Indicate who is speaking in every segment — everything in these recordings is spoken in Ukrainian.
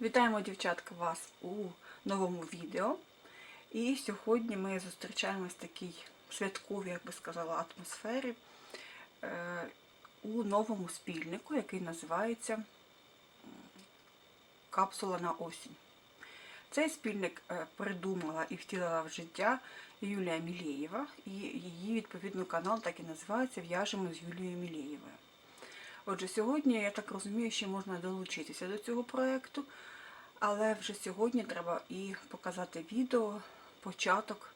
Speaker 1: Вітаємо, дівчатка, вас у новому відео. І сьогодні ми зустрічаємось в такій святковій, як би сказала, атмосфері е, у новому спільнику, який називається Капсула на осінь. Цей спільник е, придумала і втілила в життя Юлія Мілєєва, і її відповідно канал так і називається В'яжемо з Юлією Мілєєвою. Отже, сьогодні, я так розумію, ще можна долучитися до цього проєкту, але вже сьогодні треба і показати відео, початок,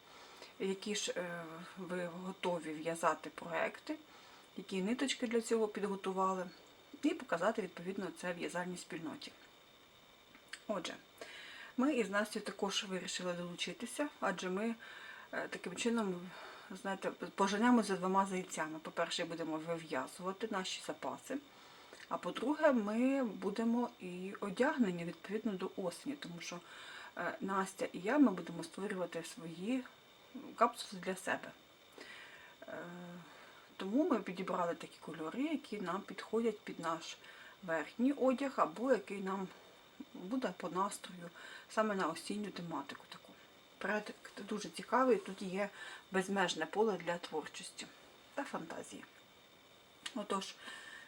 Speaker 1: які ж е, ви готові в'язати проекти, які ниточки для цього підготували, і показати відповідно це в'язальній спільноті. Отже, ми із Настю також вирішили долучитися, адже ми е, таким чином, знаєте, поженемо за двома зайцями. По-перше, будемо вив'язувати наші запаси. А по-друге, ми будемо і одягнені відповідно до осені, тому що е, Настя і я ми будемо створювати свої капсули для себе. Е, Тому ми підібрали такі кольори, які нам підходять під наш верхній одяг, або який нам буде по настрою саме на осінню тематику. Проект дуже цікавий, тут є безмежне поле для творчості та фантазії. Отож,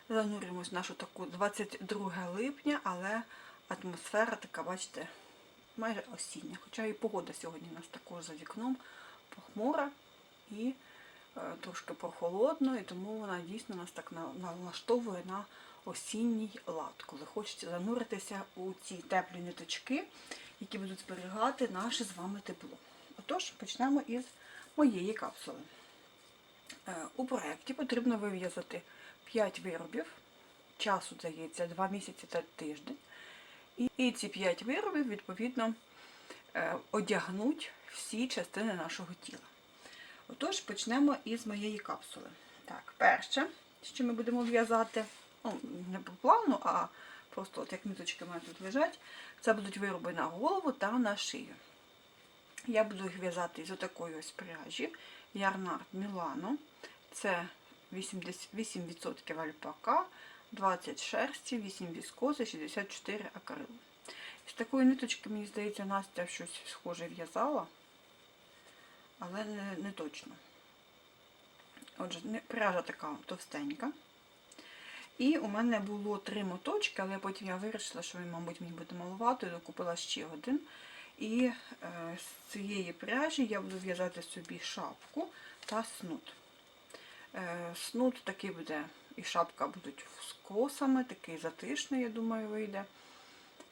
Speaker 1: занурюємось в нашу таку 22 липня, але атмосфера така, бачите, майже осіння. Хоча і погода сьогодні у нас також за вікном похмура і е, трошки прохолодно, і тому вона дійсно нас так на- налаштовує на осінній лад, коли хочеться зануритися у ці теплі ниточки, які будуть зберігати наше з вами тепло. Отож, почнемо із моєї капсули. Е, У проєкті потрібно вив'язати 5 виробів, часу дається 2 місяці та тиждень. І, ці 5 виробів, відповідно, е, одягнуть всі частини нашого тіла. Отож, почнемо із моєї капсули. Так, перше, що ми будемо в'язати, ну, не по плану, а просто от як ниточки в мене тут лежать, це будуть вироби на голову та на шию. Я буду їх в'язати із отакої ось пряжі Ярнард Мілано. Це 80 8% альпака, 20 шерсті, 8 віскози, 64 акрилу. З такої ниточки, мені здається, Настя щось схоже в'язала, але не, не точно. Отже, пряжа така товстенька. І у мене було три моточки, але потім я вирішила, що він, мабуть, мені буде малувати, докупила ще один. І е, з цієї пряжі я буду в'язати собі шапку та снуд. Е, снуд такий буде, і шапка будуть з косами, такий затишний, я думаю, вийде.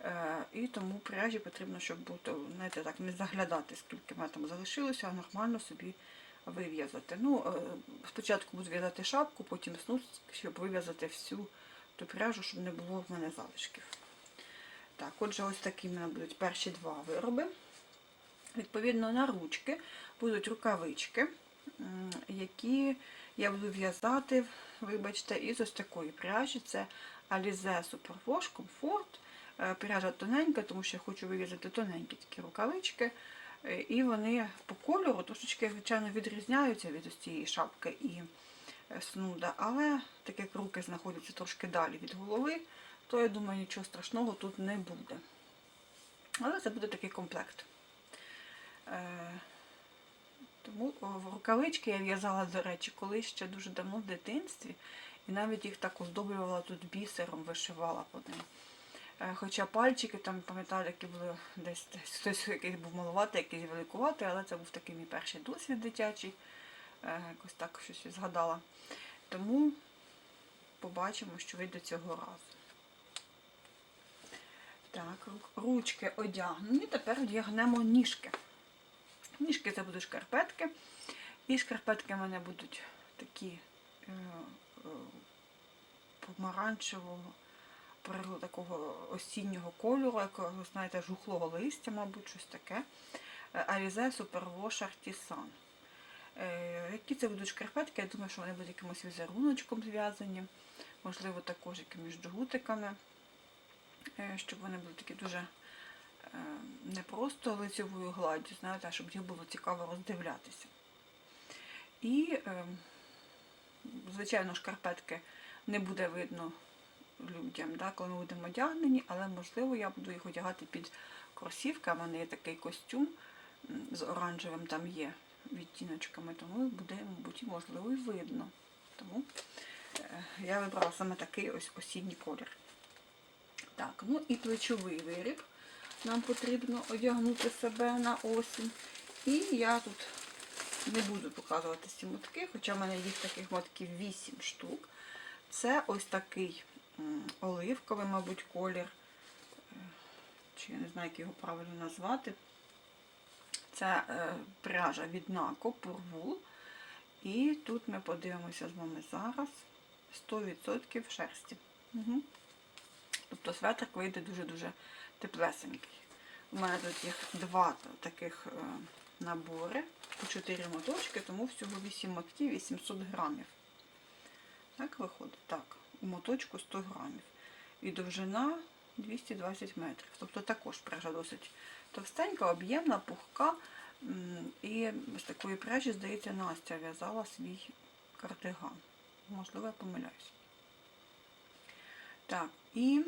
Speaker 1: Е, і тому пряжі потрібно, щоб бути, знаєте, так, не заглядати, скільки в мене там залишилося, а нормально собі вив'язати. Ну, е, спочатку буду в'язати шапку, потім снуд, щоб вив'язати всю ту пряжу, щоб не було в мене залишків. Так, отже, ось такі в мене будуть перші два вироби. Відповідно, на ручки будуть рукавички, які я буду в'язати, вибачте, із ось такої пряжі. Це Alize Superwash Comfort. Е, Пряжа тоненька, тому що я хочу вив'язати тоненькі такі рукавички. Е, І вони по кольору трошечки, звичайно, відрізняються від ось цієї шапки і е, снуда, але так як руки знаходяться трошки далі від голови, то я думаю, нічого страшного тут не буде. Але це буде такий комплект. Е, Тому рукавички я в'язала, до речі, колись ще дуже давно в дитинстві. І навіть їх так оздоблювала тут бісером, вишивала по ним. Е, Хоча пальчики там, пам'ятаю, які були десь, хтось якийсь був малуватий, якийсь великуватий, але це був такий мій перший досвід дитячий. Е, Якось так щось згадала. Тому побачимо, що вийде цього разу. Так, ручки одягнені. Тепер одягнемо ніжки. Ніжки це будуть шкарпетки. І шкарпетки в мене будуть такі е, помаранчевого, перли- такого осіннього кольору, якого, знаєте, жухлого листя, мабуть, щось таке. Е, Alize Superwash Artisan. Е, Які це будуть шкарпетки? Я думаю, що вони будуть якимось візеруночком зв'язані, можливо, також якимись джгутиками, е, щоб вони були такі дуже не просто лицевою гладдю, знаєте, а щоб їх було цікаво роздивлятися. І, е, звичайно, шкарпетки не буде видно людям, да, коли ми будемо одягнені, але можливо я буду їх одягати під кросівки, а в мене є такий костюм з оранжевим там є відтіночками, тому буде, мабуть, можливо і видно. Тому е, я вибрала саме такий ось осінній колір. Так, ну і плечовий виріб. Нам потрібно одягнути себе на осінь. І я тут не буду показувати ці мотки, хоча в мене їх таких мотків 8 штук. Це ось такий оливковий, мабуть, колір. Е, Чи я не знаю, як його правильно назвати. Це е, пряжа від Нако Пурвул. І тут ми подивимося з вами зараз 100% шерсті. Угу. Тобто светрик вийде дуже-дуже теплесенький. У мене тут є два таких е, набори по 4 моточки, тому всього 8 мотків 800 грамів. Так виходить? Так, у моточку 100 грамів. І довжина 220 метрів. Тобто також пряжа досить товстенька, об'ємна, пухка. І з такої пряжі, здається, Настя в'язала свій кардиган. Можливо, я помиляюсь. Так, і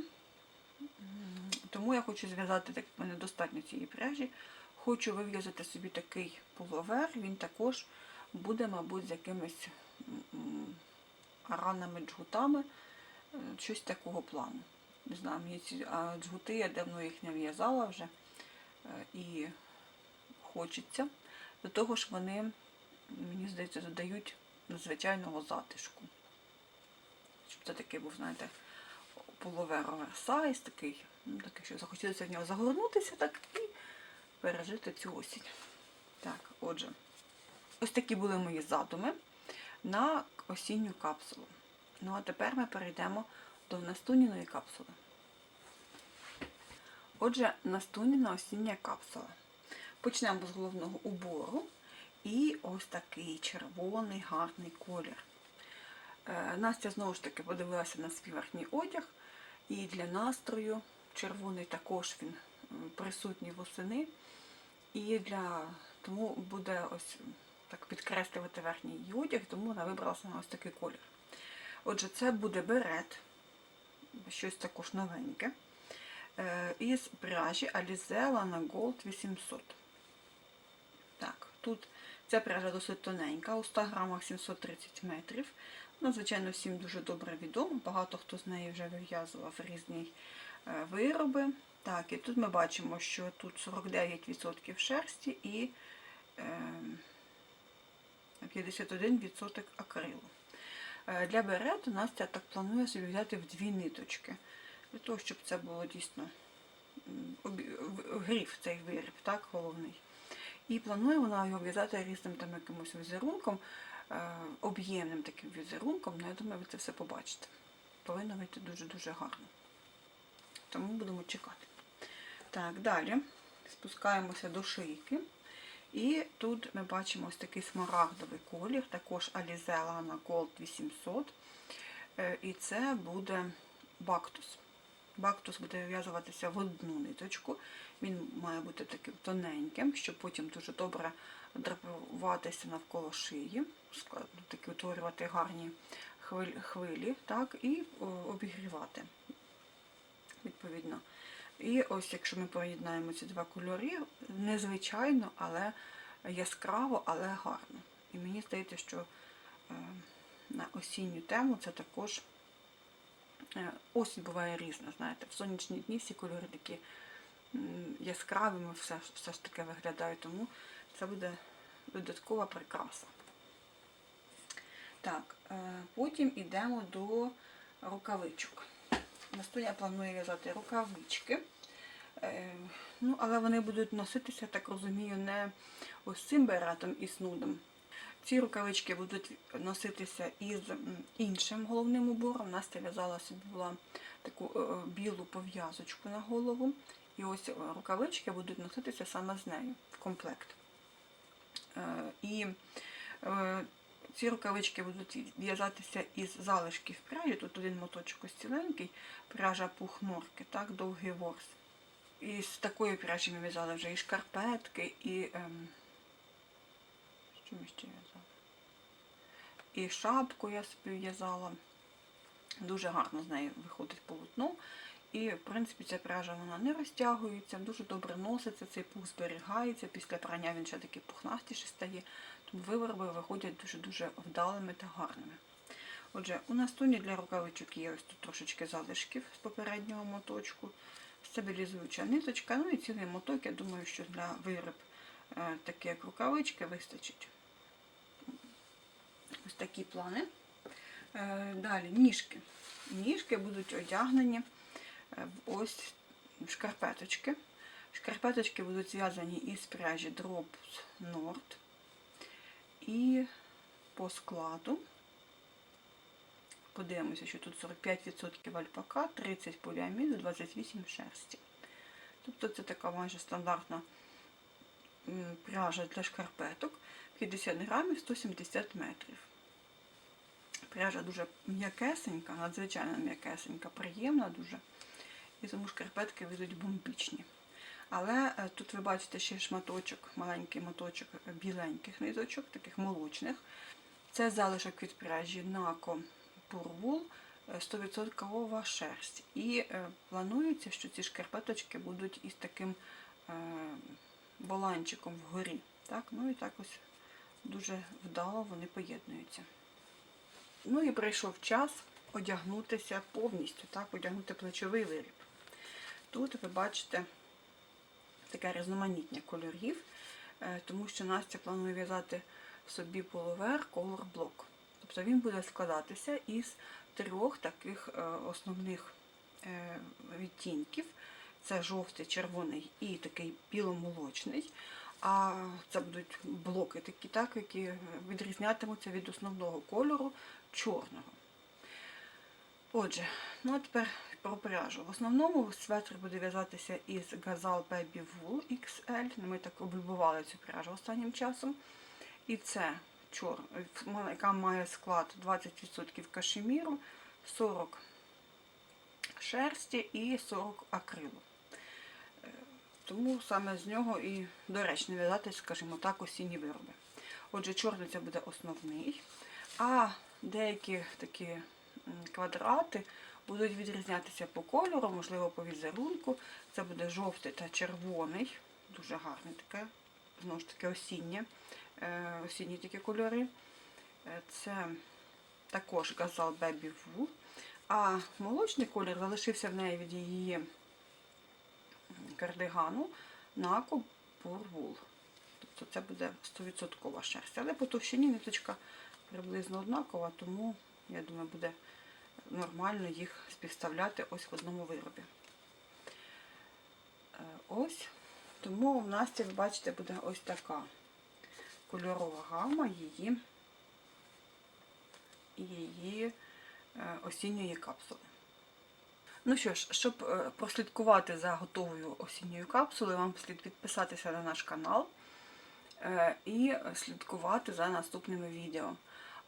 Speaker 1: тому я хочу зв'язати, так як в мене достатньо цієї пряжі. Хочу вив'язати собі такий пуловер, він також буде, мабуть, з якимись м, аранними джгутами, щось такого плану. Не знаю, мені ці джгути, я давно їх не в'язала вже. е, І хочеться. До того ж вони, мені здається, додають надзвичайного затишку. Щоб це такий був, знаєте, пуловер оверсайз, такий, ну, такий, що захотілося в нього загорнутися так і пережити цю осінь. Так, отже, ось такі були мої задуми на осінню капсулу. Ну а тепер ми перейдемо до настуніної капсули. Отже, настуніна осіння капсула. Почнемо з головного убору. І ось такий червоний гарний колір. Е, Настя знову ж таки подивилася на свій верхній одяг. І для настрою червоний також він присутній восени. І для тому буде ось так підкреслювати верхній одяг, тому вона вибрала саме ось такий колір. Отже, це буде берет, щось також новеньке, е, із пряжі Alize Lana Gold 800. Так, тут ця пряжа досить тоненька, у 100 грамах 730 метрів. Ну, звичайно, всім дуже добре відомо. Багато хто з неї вже вив'язував різні е, вироби. Так, і тут ми бачимо, що тут 49% шерсті і е, 51% акрилу. Е, Для берету Настя так планує собі взяти в дві ниточки. Для того, щоб це було дійсно м, обі- в- гріф цей виріб, так, головний. І планує вона його в'язати різним там якимось візерунком, е, об'ємним таким візерунком. Ну, я думаю, ви це все побачите. Повинно вийти дуже-дуже гарно. Тому будемо чекати. Так, далі спускаємося до шийки. І тут ми бачимо ось такий смарагдовий колір, також Alize Lana Gold 800. Е, І це буде бактус. Бактус буде вив'язуватися в одну ниточку. Він має бути таким тоненьким, щоб потім дуже добре драпуватися навколо шиї, такі утворювати гарні хвилі, так, і обігрівати відповідно. І ось якщо ми поєднаємо ці два кольори, незвичайно, але яскраво, але гарно. І мені здається, що е, на осінню тему це також е, осінь буває різна, знаєте, в сонячні дні всі кольори такі яскравими все, все ж таки виглядають, тому це буде додаткова прикраса. Так, е, потім йдемо до рукавичок. Настуня планує в'язати рукавички. Е, Ну, але вони будуть носитися, так розумію, не ось цим беретом і снудом. Ці рукавички будуть носитися із іншим головним убором. Настя в'язала собі була таку е, е, білу пов'язочку на голову. І ось рукавички будуть носитися саме з нею в комплект. І ці рукавички будуть в'язатися із залишків пряжі. Тут один моточок ось ціленький, пряжа пух норки, так, довгий ворс. І з такої пряжі ми в'язали вже і шкарпетки, і. Ем, що ми ще в'язали? І шапку я собі в'язала. Дуже гарно з неї виходить полотно. І, в принципі, ця пряжа вона не розтягується, дуже добре носиться, цей пух зберігається. Після прання він ще такий пухнастіший стає. Вироби виходять дуже-дуже вдалими та гарними. Отже, у нас тоні для рукавичок є ось тут трошечки залишків з попереднього моточку, стабілізуюча ниточка, ну і цілий моток, я думаю, що для вироб е, такі як рукавички вистачить. Ось такі плани. Е, Далі ніжки. Ніжки будуть одягнені е, в ось шкарпеточки. Шкарпеточки будуть зв'язані із пряжі Drops Nord. І по складу подивимося, що тут 45% альпака, 30 поліаміду, 28 шерсті. Тобто це така майже стандартна пряжа для шкарпеток. 50 грамів 170 метрів. Пряжа дуже м'якесенька, надзвичайно м'якесенька, приємна дуже. І тому шкарпетки вийдуть бомбічні. Але е, тут ви бачите ще шматочок, маленький моточок біленьких ниточок, таких молочних. Це залишок від пряжі Нако Пурвул 100% шерсть. І е, планується, що ці шкарпеточки будуть із таким е, воланчиком вгорі. Так? Ну і так ось дуже вдало вони поєднуються. Ну і прийшов час одягнутися повністю, так, одягнути плечовий виріб. Тут ви бачите таке різноманіття кольорів, е, тому що Настя планує в'язати собі половер Block. Тобто він буде складатися із трьох таких е, основних е, відтінків. Це жовтий, червоний і такий біломолочний. А це будуть блоки такі, так, які відрізнятимуться від основного кольору чорного. Отже, ну а тепер про пряжу. В основному светр буде в'язатися із Gazal Baby Wool XL. Ми так облюбували цю пряжу останнім часом. І це чор, яка має склад 20% кашеміру, 40 шерсті і 40 акрилу. Е, Тому саме з нього і доречно в'язати, скажімо так, осінні вироби. Отже, чорний це буде основний, а деякі такі квадрати будуть відрізнятися по кольору, можливо, по візерунку. Це буде жовтий та червоний, дуже гарне таке, знову ж таки, осіннє, е, осінні такі кольори. Е, Це також Gazal Baby Wool. А молочний колір залишився в неї від її кардигану на Пурвул. Тобто це буде 100% шерсть. Але по товщині ниточка приблизно однакова, тому, я думаю, буде нормально їх співставляти ось в одному виробі. Е, Ось. Тому в Насті, ви бачите, буде ось така кольорова гама її, її е, осінньої капсули. Ну що ж, щоб е, прослідкувати за готовою осінньою капсулою, вам слід підписатися на наш канал і слідкувати за наступними відео.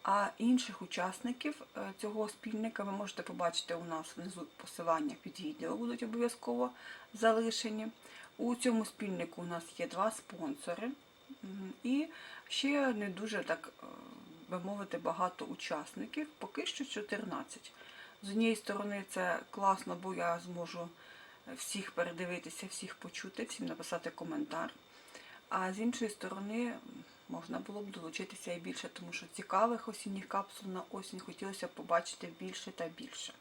Speaker 1: А інших учасників е, цього спільника ви можете побачити у нас внизу посилання під відео, будуть обов'язково залишені. У цьому спільнику у нас є два спонсори. І ще не дуже так, е, би мовити, багато учасників, поки що 14. З однієї сторони, це класно, бо я зможу всіх передивитися, всіх почути, всім написати коментар. А з іншої сторони, можна було б долучитися і більше, тому що цікавих осінніх капсул на осінь хотілося б побачити більше та більше.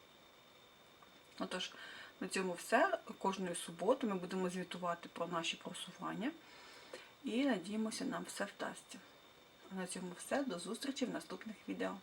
Speaker 1: Отож, на цьому все. Кожної суботи ми будемо звітувати про наші просування. І надіємося, нам все вдасться. А на цьому все. До зустрічі в наступних відео.